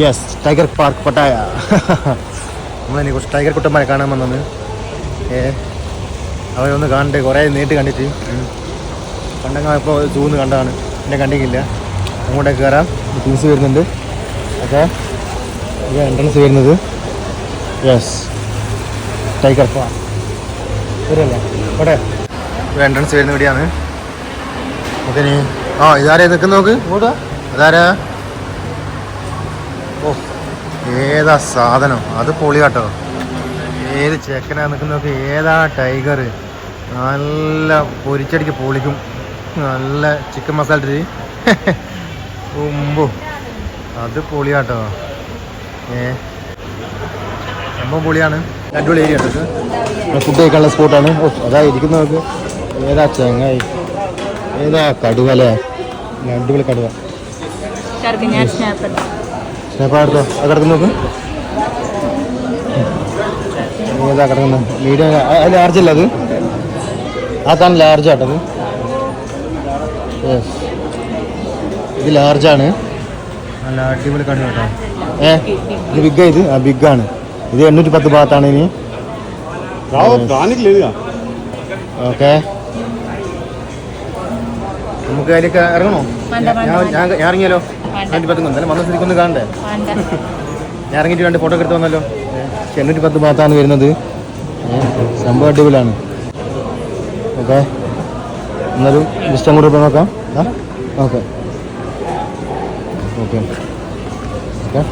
Yes tiger park Pattaya നമ്മളതിനെ കുറച്ച് tiger കുട്ടന്മാരെ കാണാൻ വന്നത്. ഏ അവരൊന്ന് കാണണ്ടേ? കുറേ നീട്ടി കണ്ടിട്ട്. പണ്ടങ്ങ ഇപ്പോൾ സൂന്ന് കണ്ടതാണ്. എന്നെ കണ്ടിട്ടില്ല. അങ്ങോട്ടേക്ക് കയറാം ഫീസ് വരുന്നുണ്ട്. ഓക്കെ. ഇത് എൻട്രൻസ് വരുന്നത്. യെസ് ടൈഗർ പാർക്ക് വരല്ലേ? ഇവിടെ. എൻട്രൻസ് വരുന്ന ഇവിടെയാണ്. ഓക്കെ ആ ഇതാരെ നിൽക്കുന്ന നോക്ക്? അതാരാ? ഏതാ സാധനം? അത് പൊളി കേട്ടോ. ഏത് ചെക്കനാ നിൽക്കുന്നതൊക്കെ ഏതാ ടൈഗർ? നല്ല പൊരിച്ചടിക്ക് പൊളിക്കും. നല്ല ചിക്കൻ മസാല ഇട്ടിട്ട്. ഉമ്പോ. അത് പൊളി കേട്ടോ. ഏ? സംഭവം പൊളിയാണ്. അടിപൊളി ഏരിയ കേട്ടോ ഫുഡ് കഴിക്കാനുള്ള സ്പോട്ടാണ് അതാ ഇരിക്കുന്നവർക്ക് ഏതാ ചെങ്ങായി? ഏതാ കടുവ അല്ലേ? അടിപൊളി കടുവ. എടുത്തോ അത് കിടക്കുന്ന നോക്ക്. ഏതാ കിടക്കുന്നത് മീഡിയം അത് ലാർജ് അല്ല അത്? ആ താൻ ലാർജ് ആട്ടത് യെസ് ഇത് ലാർജാണ് നല്ല അടിപൊളി കടി കേട്ടോ. ഏ ഇത് ബിഗ് ഇത്? ആ ബിഗ് ആണ്. ഇത് എണ്ണൂറ്റി പത്ത് ഭാഗത്താണ് ഇനി. ഓക്കെ നമുക്ക് അതിലേക്ക് ഇറങ്ങണോ? ഞാൻ ഇറങ്ങിയാലോ? എണ്ണൂറ്റി പത്ത് എന്തായാലും വന്ന സ്ഥിതിക്ക് ഒന്ന് കാണണ്ടേ? വേണ്ട. ഞാൻ ഇറങ്ങിയിട്ട് രണ്ട് ഫോട്ടോ എടുത്ത് വന്നല്ലോ. എണ്ണൂറ്റി പത്ത് ഭാഗത്താണ് വരുന്നത്. സംഭവം അടിപൊളിയാണ്. ഓക്കെ. എന്നാലും ജസ്റ്റ് അങ്ങോട്ട് പോയി നോക്കാം. ഓക്കെ. ഓക്കെ. ഓക്കെ.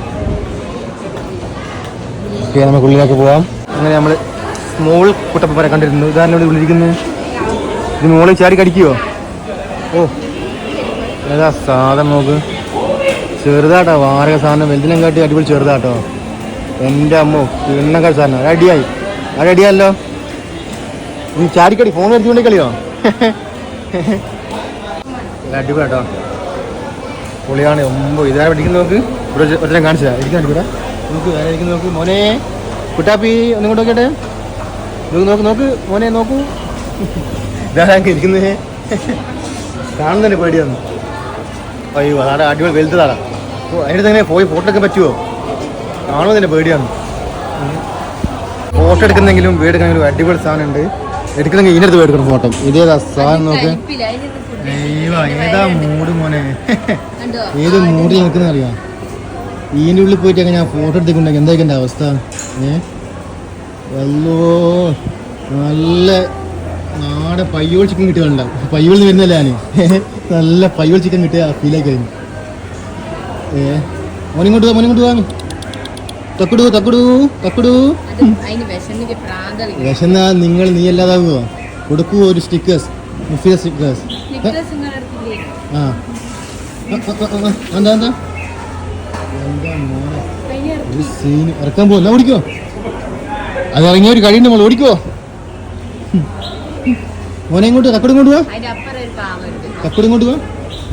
ഓക്കെ നമുക്ക് ഉള്ളിലേക്ക് പോവാം. അങ്ങനെ നമ്മൾ സ്മോൾ കുട്ടപ്പനെ കണ്ടിരുന്നു. ഇതാരും ഇവിടെ വിളിക്കുന്നത് ഇത് മോളിൽ ചാടി കടിക്കുവോ? ഓ. ഏതാ സാധനം നോക്ക്. ചെറുതാട്ടോ വാരക സാധനം. വലുതിനെ കാട്ടി അടിപൊളി ചെറുതാട്ടോ. എന്റെ അമ്മ കിണ്ണക്കാട് സാധനം. അടിയായി അടിയാലോ നീ ചാടിക്കടി ഫോൺ എടുത്തുകൊണ്ട് കളിയോ അടിപൊളി കേട്ടോ പൊളിയാണ് ഒമ്പോ ഇതാ പഠിക്കുന്ന നോക്ക്? ഇവിടെ ഒറ്റ കാണിച്ചാ ഇരിക്കാൻ അടിപൊളി നോക്ക് വേറെ ഇരിക്കുന്ന നോക്ക്? മോനെ. കുട്ടാപ്പി ഒന്നും കൊണ്ട് നോക്കട്ടെ നോക്ക് നോക്ക് നോക്ക്. മോനെ നോക്കൂ. ഇതാ ഇരിക്കുന്നേ കാണുന്നതിന് പേടിയൊന്നും അയ്യോ അതാണ് അടിപൊളി വലുതാണ് എങ്ങനെ പോയി ഫോട്ടോ എടുക്കാൻ പറ്റുമോ കാണുമോ തന്നെ പേടിയാണ്. ഫോട്ടോ എടുക്കുന്നെങ്കിലും വീട് ഒരു അടിപൊളി സാധനം ഉണ്ട് എടുക്കണമെങ്കിൽ അടുത്ത് എടുക്കണം ഫോട്ടോ ഇതേതാ സാധനം നോക്ക്. ഏതാ മൂട് മോനെ. ഏത് മൂട് നിൽക്കുന്ന അറിയാം? ഇതിന്റെ ഉള്ളിൽ പോയിട്ട് ഞാൻ ഫോട്ടോ എടുത്തിട്ടുണ്ടെങ്കിൽ എന്തായിരിക്കും എന്റെ അവസ്ഥ? ഏ? വല്ലോ നല്ല നാടൻ പയ്യോൾ ചിക്കൻ കിട്ടുകയുണ്ടാവും പയ്യോളിന്ന് വരുന്നല്ലേ ഞാൻ നല്ല പയ്യോൾ ചിക്കൻ കിട്ടിയ ഫീലായി കഴിഞ്ഞു ഏ. മോനിങ്ങോട്ട് മോനിങ്ങോട്ട് വാ തക്കുടു തക്കുടു തക്കുടു. വിശന്ന നിങ്ങൾ നീ അല്ലാതാകുമോ കൊടുക്കൂ ഒരു സ്റ്റിക്കേഴ്സ് മുഫിയ സ്റ്റിക്കേഴ്സ്. ആ. എന്താ എന്താ? ഒരു സീൻ ഇറക്കാൻ പോകല്ല ഓടിക്കോ. അത് ഇറങ്ങിയ ഒരു കഴിയുണ്ട് മോൾ ഓടിക്കോ. മോനെ ഇങ്ങോട്ട് തക്കടും ഇങ്ങോട്ട് കൊണ്ടുപോവാ ഒരു പാവുണ്ട് ഇങ്ങോട്ട്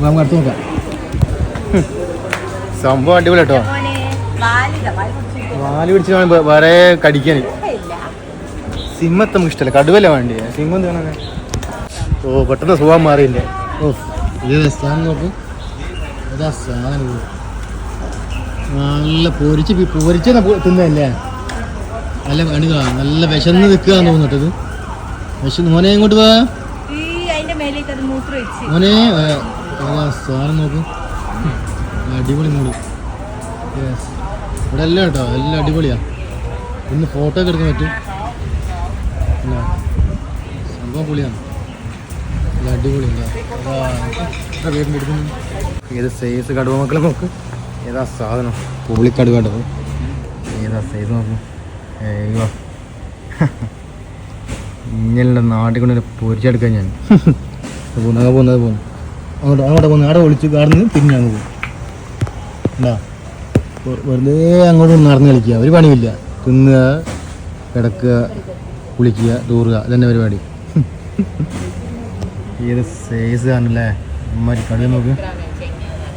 നമുക്ക് അടുത്ത് നോക്കാം. സംഭവം അടിപൊളി കേട്ടോ വാൽ പിടിച്ച് വേറെ കടിക്കാൻ സിമ്മത്ത് നമുക്ക് ഇഷ്ടമല്ല കടുവല്ല വേണ്ടി? സിമ്മം കാണാൻ ഓ പെട്ടെന്ന് സുഖം മാറിയില്ലേ? ഓ. ഇത് സാധനം നോക്ക്. സാധനം. നല്ല പൊരിച്ച് പി- പൊരിച്ച തിന്നല്ലേ നല്ല കണുക. നല്ല വിശന്ന് നിൽക്കുക തോന്നിട്ടത് വിശന്ന്. മോനെ ഇങ്ങോട്ട് വാ. മോനെ സാധനം നോക്ക്. അടിപൊളി മൂട് യെസ് ഇവിടെ എല്ലാം കേട്ടോ എല്ലാം അടിപൊളിയാ. ഇന്ന് ഫോട്ടോ ഒക്കെ എടുക്കാൻ പറ്റും. സംഭവം പൊളിയാണ്. അടിപൊളി ഏത് സൈസ് കടുവ മക്കളെ നോക്ക്. ഏതാ സാധനം? പുള്ളിക്കടുവ കേട്ടോ ഏതാ സൈസ് നോക്കും. അയ്യോ ഇങ്ങനെ നാട്ടിൽ കൊണ്ട് പൊരിച്ചെടുക്കാൻ ഞാൻ. പോകുന്നു അങ്ങനെ പോകുന്നത് പോകുന്നു. അങ്ങോട്ട് അങ്ങോട്ട് പോകുന്നു. അവിടെ ഒളിച്ച് കാർന്ന് പിന്നെ അങ്ങ് പോകും. വെറുതെ അങ്ങോട്ട് നടന്ന് കളിക്കുക. ഒരു പണിയില്ല തിന്നുക കിടക്കുക കുളിക്കുക തൂറുക ഇതന്നെ പരിപാടി. ഏത് സൈസ് കാണല്ലേ അമ്മമാരി കടുക നോക്ക്.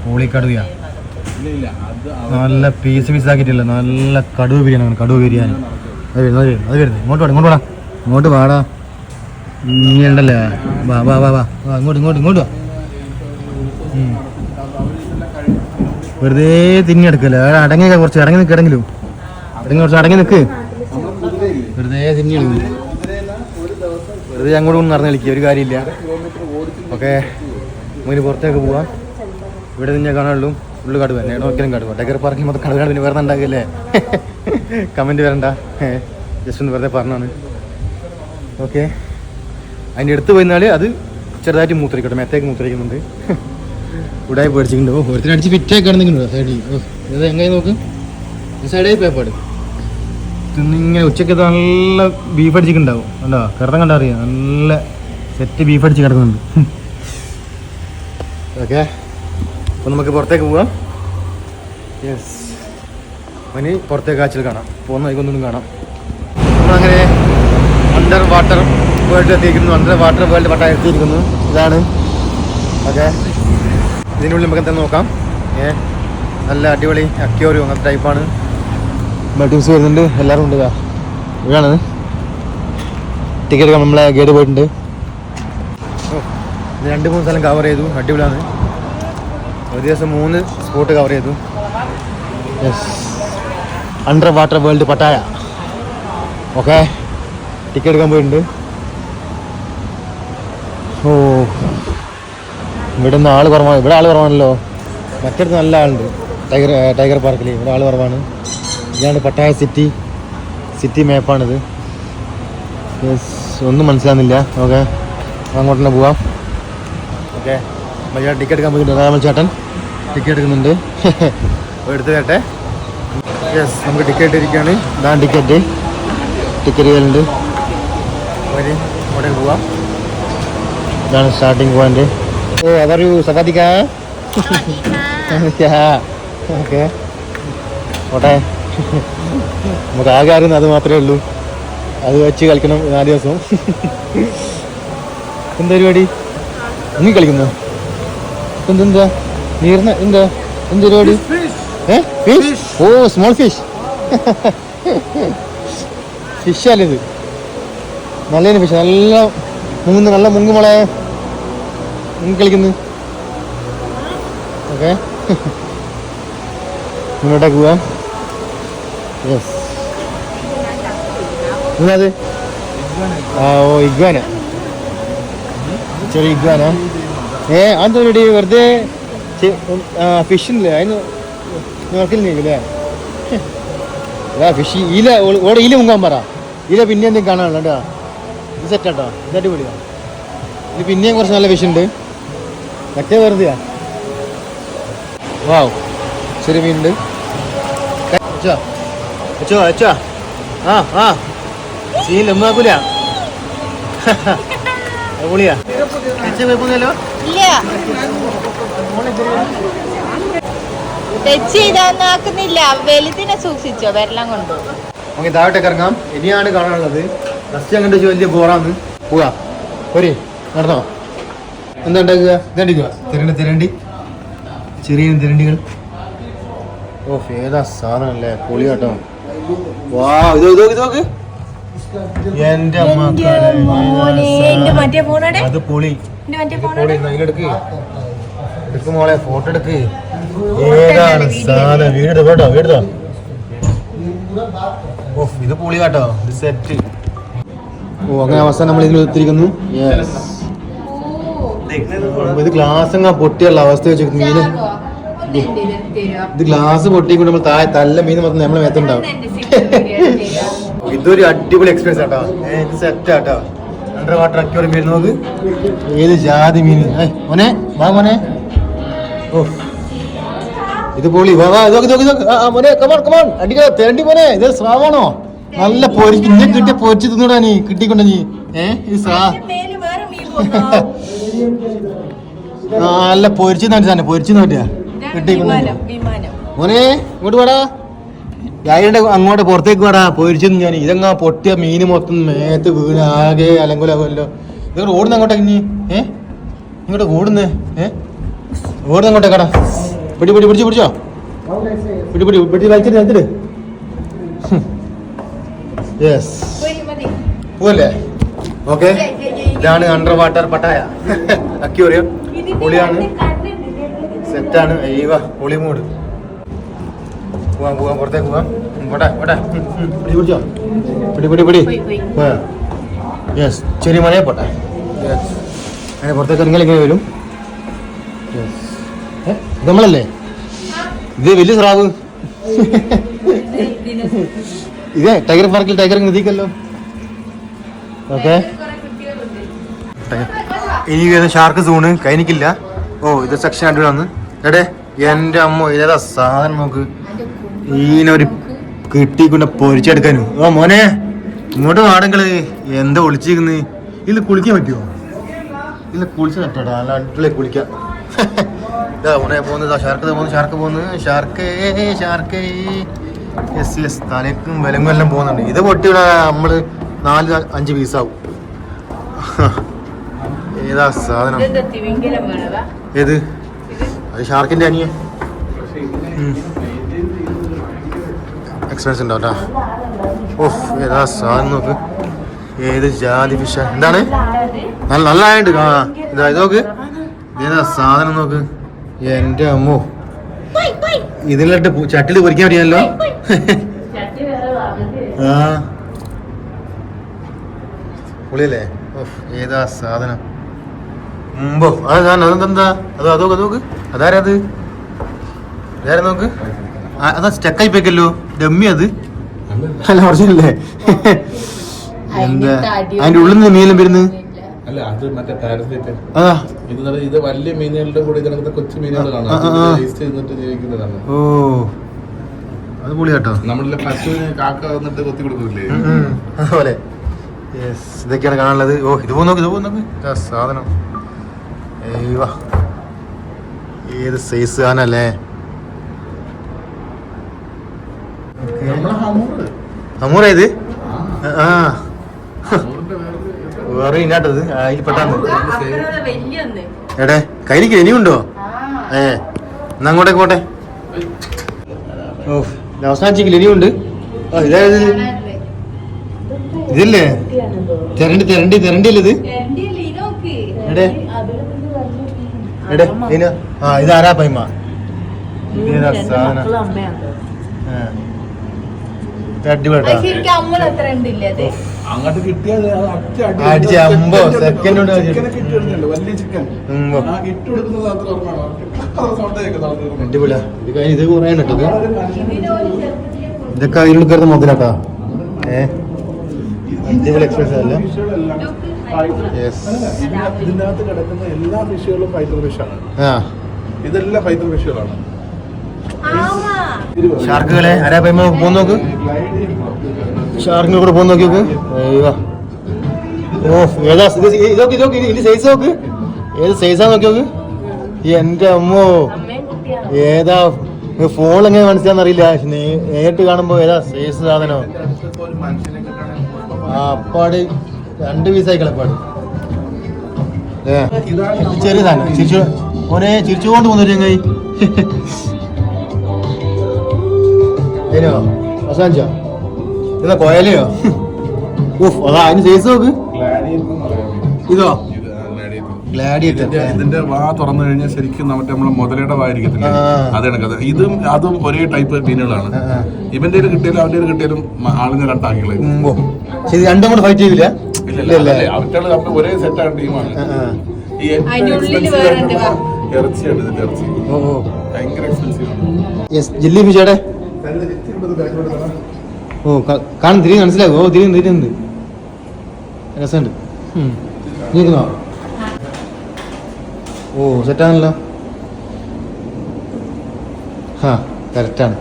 പൂളിക്കടുവയാ നല്ല പീസ് പീസ് ആക്കിയിട്ടില്ല? നല്ല കടുവ ബിരിയാണി കടുവ ബിരിയാണി. അത് വരുന്നു അത് വരുന്നു അത് ഇങ്ങോട്ട് വേണം ഇങ്ങോട്ട് വാടാ ഇങ്ങോട്ട് വാടാ. ഇങ്ങനെ ഉണ്ടല്ലേ വാ വാ വാ. വാ ഇങ്ങോട്ട് ഇങ്ങോട്ട് ഇങ്ങോട്ട് വാ. വെറുതെ തിന്നി എടുക്കല്ലേ? അടങ്ങി കുറച്ച് ഇറങ്ങി നിൽക്കടെങ്കിലും അടങ്ങി കുറച്ച് അടങ്ങി നിൽക്ക് വെറുതെ തിന്നി എടുക്കും വെറുതെ അങ്ങോട്ട് കൊണ്ട് നടന്ന് കളിക്കുക ഒരു കാര്യമില്ല. ഓക്കെ. നമുക്ക് പുറത്തേക്ക് പോവാം. ഇവിടെ നിന്നെ കാണാനുള്ളൂ. കാട് കടുവ. ഒക്കെയും കാട് കടുവ. ടൈഗർ പാർക്കിൽ മൊത്തം കടുവ പിന്നെ വേറെ ഉണ്ടാകില്ലേ കമന്റ് വരണ്ട. ജസ്റ്റ് ഒന്ന് വെറുതെ പറഞ്ഞാണ്. ഓക്കെ. അതിന്റെ അടുത്ത് പോയിരുന്നാൽ അത് ചെറുതായിട്ട് മൂത്രിക്കട്ടെ. മേത്തേക്ക് മൂത്രയിക്കുന്നുണ്ട് ഇവിടെ പേടിച്ചിട്ടുണ്ട്. ഒരുത്തിന് അടിച്ച് ഫിറ്റാക്കി കിടന്നിട്ടുണ്ടോ സൈഡിൽ ഇത് എങ്ങനെ നോക്ക്? സൈഡായി പേപ്പാട് ഇങ്ങനെ ഉച്ചയ്ക്ക് നല്ല ബീഫ് അടിച്ചിട്ടുണ്ടാവും. കണ്ടോ? കിടത്തം കണ്ടാ അറിയാം. നല്ല സെറ്റ് ബീഫ് അടിച്ച് കിടക്കുന്നുണ്ട്. ഓക്കെ. അപ്പോൾ നമുക്ക് പുറത്തേക്ക് പോവാം. യെസ് ഇനി പുറത്തേക്ക് കാച്ചിൽ കാണാം. പോകുന്ന വൈകൊന്നും കാണാം. നമ്മളങ്ങനെ അണ്ടർ വാട്ടർ വേൾഡ് എത്തിയിരിക്കുന്നു. അണ്ടർ വാട്ടർ വേൾഡ് പട്ടായ എത്തിയിരിക്കുന്നു. ഇതാണ്. ഓക്കെ. ഇതിനുള്ളിൽ നമുക്ക് എന്താ നോക്കാം. ഏ നല്ല അടിപൊളി അക്യോറിയോ അങ്ങനത്തെ ടൈപ്പാണ് മൾട്ടിസ് വരുന്നുണ്ട്. എല്ലാവരും ഉണ്ട് ഇതാ. ഇതാണ് ടിക്കറ്റ് നമ്മളെ ഗൈഡ് പോയിട്ടുണ്ട്. ഇത് രണ്ട് മൂന്ന് സ്ഥലം കവർ ചെയ്തു. അടിപൊളിയാണ്. ഒരു ദിവസം മൂന്ന് സ്പോട്ട് കവർ ചെയ്തു. Under water world Pattaya. Okay ticket എടുക്കാൻ പോയിട്ടുണ്ട്. ഓ. ഇവിടെ നിന്ന് ആൾ കുറവാണ് ഇവിടെ ആൾ കുറവാണല്ലോ. മറ്റിടത്ത് നല്ല ആളുണ്ട്. ടൈഗർ ടൈഗർ പാർക്കിൽ ഇവിടെ ആൾ കുറവാണ്. ഇതാണ് പട്ടായ സിറ്റി. സിറ്റി മാപ്പാണിത്. ഒന്നും മനസ്സിലാകുന്നില്ല ഓക്കെ. അങ്ങോട്ട് തന്നെ പോവാം. ഓക്കെ. മര്യാദ ടിക്കറ്റ് എടുക്കാൻ പോയിട്ടുണ്ട് രാമൻ ചേട്ടൻ ടിക്കറ്റ് എടുക്കുന്നുണ്ട്. എടുത്ത് കേട്ടെ യെസ് നമുക്ക് ടിക്കറ്റ് ഇരിക്കുകയാണ് ഇതാണ് ടിക്കറ്റ് ടിക്കറ്റ് ചെയ്യലുണ്ട് ഒരു അങ്ങോട്ടേക്ക് പോവാം. ഇതാണ് സ്റ്റാർട്ടിങ് പോയിന്റ് ഓ അതറിയൂ സഫാദിക്ക ഓക്കെ. ഓട്ടെ നമുക്ക് ആകെ അറിയുന്നത് അത് മാത്രമേ ഉള്ളൂ. അത് വെച്ച് കളിക്കണം നാല് ദിവസം. എന്താ പരിപാടി? നീ കളിക്കുന്നു? എന്തെന്താ നീർന്ന എന്താ? എന്ത് പരിപാടി? ഏ? ഫിഷ് ഓ സ്മോൾ ഫിഷ് ഫിഷല്ലേ ഇത്? നല്ല ഫിഷ് നല്ല മുങ്ങുന്ന നല്ല മുങ്ങുമോളെ. മുങ്ങി കളിക്കുന്നു. ഓക്കെ. മുന്നോട്ടേക്ക് പോവാം. യെസ് എന്നത് ആ ഓ ഇഗ്വാന. ചെറിയ ഇഗ്വാന. ഏ അതെന്താ വെറുതെ ഫിഷില്ലേ അതിന് നോക്കില്ലേ അതാ ഫിഷ് ഇല ഓടെ ഇല മുങ്ങാൻ പറ. ഇല പിന്നെ എന്തെങ്കിലും കാണാനുള്ള കേട്ടോ ഇത് സെറ്റാട്ടോ ഇത് അടിപൊളിയാണ് ഇത് പിന്നെയും കുറച്ച് നല്ല ഫിഷ് ഉണ്ട്. മറ്റേ വെറുതെയാ. വാവ്. ശരി മീനുണ്ട്. അച്ഛാ. അച്ഛോ അച്ഛാ. ആ ആ. സീൻ ലമ്മാക്കൂല അച്ഛൻ കുഴപ്പമൊന്നുമല്ലോ വലുതിനെ സൂക്ഷിച്ചോ വെള്ളം കൊണ്ടു. നമുക്ക് താഴോട്ടേക്ക് ഇറങ്ങാം. ഇനിയാണ് കാണാനുള്ളത്. ഫസ്റ്റ് അങ്ങോട്ട് വലിയ ബോറാന്ന്. പോവാ. പോരെ നടന്നോ. എന്താ ഉണ്ടാക്കുക ഇതണ്ടിക്കുക തിരണ്ടി തിരണ്ടി. ചെറിയ തിരണ്ടികൾ. ഓ ഏതാ സാധനല്ലേ പൊളി കേട്ടോ വാ ഇത് ഇത് ഇത് നോക്ക്. എന്റെ മോനെ ഏതാ മറ്റേ ഫോണോടെ അത് പൊളി. എടുക്ക് മോളെ ഫോട്ടോ എടുക്ക്. ഏതാണ് സാധനം? വീട് കേട്ടോ വീടോ ഓ ഇത് പൊളി കേട്ടോ ഇത് സെറ്റ് ഓ അങ്ങനെ അവസാനം നമ്മൾ ഇതിൽ എത്തിയിരിക്കുന്നു ഇത് ഗ്ലാസ് അങ്ങ് പൊട്ടിയുള്ള അവസ്ഥ വെച്ച് മീന് ഇത് ഗ്ലാസ് പൊട്ടിക്കൊണ്ട് നമ്മൾ താഴെ തല്ല മീൻ മൊത്തം നമ്മളെ മേത്തുണ്ടാവും ഇതൊരു അടിപൊളി എക്സ്പീരിയൻസ് ആട്ടോ. ഇത് സെറ്റ് ആട്ടോ. അണ്ടർ വാട്ടർ അക്യൂറി മീൻ നോക്ക് ഏത് ജാതി മീൻ? മോനെ വാ മോനെ. ഓ ഇത് പൊളി. വാ വാ ഇതൊക്കെ ഇതൊക്കെ ഇതൊക്കെ. ആ ആ, മോനെ കമോൺ കമോൺ അടിക്കോ തേണ്ടി മോനെ. ഇത് സ്രാവാണോ? നല്ല പൊരിച്ച് ഇന്നെ കിട്ടിയ പൊരിച്ച് തിന്നിടാ നീ കിട്ടിക്കൊണ്ട നീ. ഏ ഇത് സ്രാ മീൻ നല്ല പൊരിച്ചു നോട്ടി പൊരിച്ചു നോട്ടിയാ വിമാനം മോനെ ഇങ്ങോട്ട് വാടാ. ഞാനിടെ അങ്ങോട്ട് പുറത്തേക്ക് വാടാ. പൊരിച്ചെന്ന് ഞാൻ ഇതങ്ങാ പൊട്ടിയ മീന് മൊത്തം മേത്ത് വീണ് ആകെ അലങ്കുലാകുമല്ലോ. ഇതങ്ങോട്ട് ഓടുന്ന അങ്ങോട്ടേ ഇനി ഏ? ഇങ്ങോട്ട് ഓടുന്നേ ഏ? ഓടുന്ന അങ്ങോട്ടേ കടാ പിടി പിടി പിടിച്ചു പിടിച്ചോ. പിടി പിടി പിടി വലിച്ചിട്ട് വലിച്ചിട്ട് യെസ് പോവല്ലേ? ഓക്കെ. ഇതാണ് അണ്ടർ വാട്ടർ പട്ടായ. അക്യൂറിയം പൊളിയാണ്. സെറ്റാണ് അയ്യവ പൊളി മൂട്. പോവാം പോവാം പുറത്തേക്ക് പോവാം. പോട്ടെ പോട്ടെ. പിടി പിടിച്ചോ? പിടി പിടി പിടി. യെസ് ചെറിയ മഴയെ പോട്ടെ. യെസ് അങ്ങനെ പുറത്തേക്ക് ഇറങ്ങിയാൽ ഇങ്ങനെ വരും. യെസ് നമ്മളല്ലേ? ഇത് വലിയ സ്രാവ്. ഇതേ ടൈഗർ പാർക്കിൽ ടൈഗർ നിധിക്കല്ലോ ഓക്കെ ഇനി വരുന്ന ഷാർക്ക് സൂണ് കൈനിക്കില്ല ഓ ഇത് സെക്ഷൻ വന്ന്. എടേ എന്റെ അമ്മ ഇതേതാ സാധനം നോക്ക്. ഈനൊരു കിട്ടിക്കൊണ്ട് പൊരിച്ചെടുക്കാനും. ഓ മോനെ ഇങ്ങോട്ട് വാടങ്ങൾ. എന്താ ഒളിച്ചിരിക്കുന്നത് ഇതിൽ കുളിക്കാൻ പറ്റുമോ ഇതിൽ കുളിച്ച് നട്ടോടാ നല്ല അടിപൊളി കുളിക്കാം. ഇതാ പോകുന്നത്. ഷാർക്ക് പോകുന്നു ഷാർക്ക് പോകുന്നു ഷാർക്ക് ഷാർക്ക് എസ് എസ് തലക്കും വിലങ്ങും എല്ലാം പോകുന്നുണ്ട്. ഇത് പൊട്ടിയുള്ള നമ്മൾ നാല് അഞ്ച് പീസാവും ഏതാ സാധനം? ഏത്? അത് ഷാർക്കിന്റെ അനിയൻ. എക്സ്പെൻസ് ഉണ്ടാവും കേട്ടോ ഓഹ് ഏതാ സാധനം നോക്ക്. ഏത് ജാതി ഫിഷ എന്താണ്? നല്ല നല്ല ആയിട്ട് ആ ഇതാ ഇത് നോക്ക്. ഏതാ സാധനം നോക്ക്. എന്റെ അമ്മോ. ഇതിലിട്ട് ചട്ടിൽ പൊരിക്കാൻ പറ്റിയല്ലോ ചട്ടി വേറെ വാങ്ങുന്നത് ആ. പുളിയല്ലേ? ഓഹ് ഏതാ സാധനം? മുമ്പോ? അത് ഞാൻ അതെന്താ അതോ അതോ നോക്ക്. അതാരാ അത്? അതാരാ നോക്ക്. ആ, അതാ സ്റ്റക്കായി പോയിക്കല്ലോ. ഡമ്മി അത്. അല്ല എന്താ? അതിന്റെ ഉള്ളിൽ നിന്ന് മീനും വരുന്നത് അല്ല അത് മറ്റേ പാരസൈറ്റ്. ഇത് വലിയ മീനുകളുടെ കൂടെ ഇതിനകത്ത് കൊച്ചു മീനുകൾ ജീവിക്കുന്നതാണ്. ഓ. അത് നമ്മളിലെ പശുവിന് കാക്ക വന്നിട്ട് കൊത്തി കൊടുക്കില്ലേ. അതുപോലെ. ഇതൊക്കെയാണ് കാണാനുള്ളത്. ഓ ഇത് പോകുന്നു നോക്ക് ഇത് പോകുന്നു നോക്ക്. സാധനം. ഏത് സൈസ് ആണല്ലേ? അമൂറ ഇത് ആ വേറെ ഇന്നാട്ടത് അതിൽ പെട്ടാന്ന് വലിയൊന്ന് എടേ കയ്യിലേക്ക് ഇനിയുണ്ടോ? ആ. ഏ എന്നാ അങ്ങോട്ടേക്ക് പോട്ടെ. ഓ അവസാനിച്ചെങ്കിൽ ഇനിയുണ്ട്. ഓ ഇതായത് ഇതില്ലേ? തെരണ്ടി തെരണ്ടി തെരണ്ടി അല്ലേ ഇത്? എടേ. അങ്ങോട്ട് കിട്ടിയത് വലിയ ചിക്കൻ അടിപൊളിയാ. ഇത് കുറേ ഇതൊക്കെ മുതലാട്ടാ. ഏ? അടിപൊളി എക്സ്പീരിയൻസ് അല്ല? ഇതിനകത്ത് കിടക്കുന്ന എല്ലാ ഫിഷുകളും ഫൈറ്റർ ഫിഷാണ് ഇതെല്ലാം ഫൈറ്റർ ഫിഷുകളാണ് ഷാർക്കുകളെ ആരാ പൈമ പോന്ന് നോക്ക്? ഷാർക്കിനെ കൂടെ പോന്ന് നോക്കി ഓ ഏതാ ഇത് ഇത് ഇതൊക്കെ ഇതൊക്കെ ഇതിന്റെ സൈസ് നോക്ക്. ഏത് സൈസാ നോക്കി നോക്ക് എന്റെ അമ്മോ. ഏതാ? ഫോൺ എങ്ങനെ മനസ്സിലാന്ന് അറിയില്ല. നേ- നേരിട്ട് കാണുമ്പോ ഏതാ സൈസ് സാധനം? ആ അപ്പാട്. രണ്ട് പീസായി ഇത് ചെറിയ സാധനം. ചിരിച്ചു ഓനെ ചിരിച്ചുകൊണ്ട് പോന്നു ചങ്ങായി ഏനോ അവസാനിച്ചോ? കോയലയോ? ഉഫ് അതാ അതിന് സൈസ് നോക്ക്. ഇതോ? ഇതിന്റെ വാ തുറന്നു കഴിഞ്ഞാൽ ശരിക്കും നമ്മുടെ നമ്മളെ മുതലയുടെ വായിരിക്കത്തില്ല. അതാണ് കഥ. ഇതും അതും ഒരേ ടൈപ്പ് മീനുകളാണ്. ഇവന്റെ കിട്ടിയാലും അവന്റെ കിട്ടിയാലും ആളിനെ രണ്ടാക്കികളെ. രണ്ടും കൂടെ ഫൈറ്റ് ചെയ്തില്ല. ഒരേ സെറ്റാണ് ടീമാണ്. ആ, ആ. ഈ ഏറ്റവും അതിന്റെ വേറെ ആയിട്ടുള്ള ഉണ്ട് വാ. ഇറച്ചിയാണ് ഇതിന്റെ ഇറച്ചി. ഓ ഓ. ഭയങ്കര എക്സ്പെൻസീവ് ആണ്. യെസ് ജില്ലി ഓ കാണും തിരികെ മനസ്സിലാകും. ഓ തിരികെ തിരിയുണ്ട് രസമുണ്ട്. നീക്കുന്നോ ഓ സെറ്റാണല്ലോ ഹാ കറക്റ്റാണ്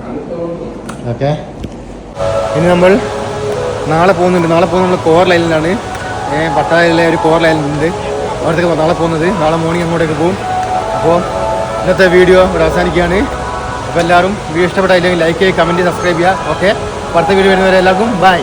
ഓക്കെ ഇനി നമ്മൾ നാളെ പോകുന്നുണ്ട്. നാളെ പോകുന്ന നമ്മൾ കോർ ലൈനിലാണ് പട്ടാളയിലെ ഒരു കോർ ലൈനുണ്ട് അവിടത്തേക്ക് നാളെ പോകുന്നത്. നാളെ മോർണിംഗ് അങ്ങോട്ടേക്ക് പോകും. അപ്പോൾ ഇന്നത്തെ വീഡിയോ ഇവിടെ അവസാനിക്കുകയാണ്. അപ്പോൾ എല്ലാവരും വീഡിയോ ഇഷ്ടപ്പെട്ടില്ലെങ്കിൽ ലൈക്ക് ചെയ്യുക കമന്റ് സബ്സ്ക്രൈബ് ചെയ്യുക ഓക്കെ അടുത്ത വീഡിയോ വരുന്നവരെ എല്ലാവർക്കും ബൈ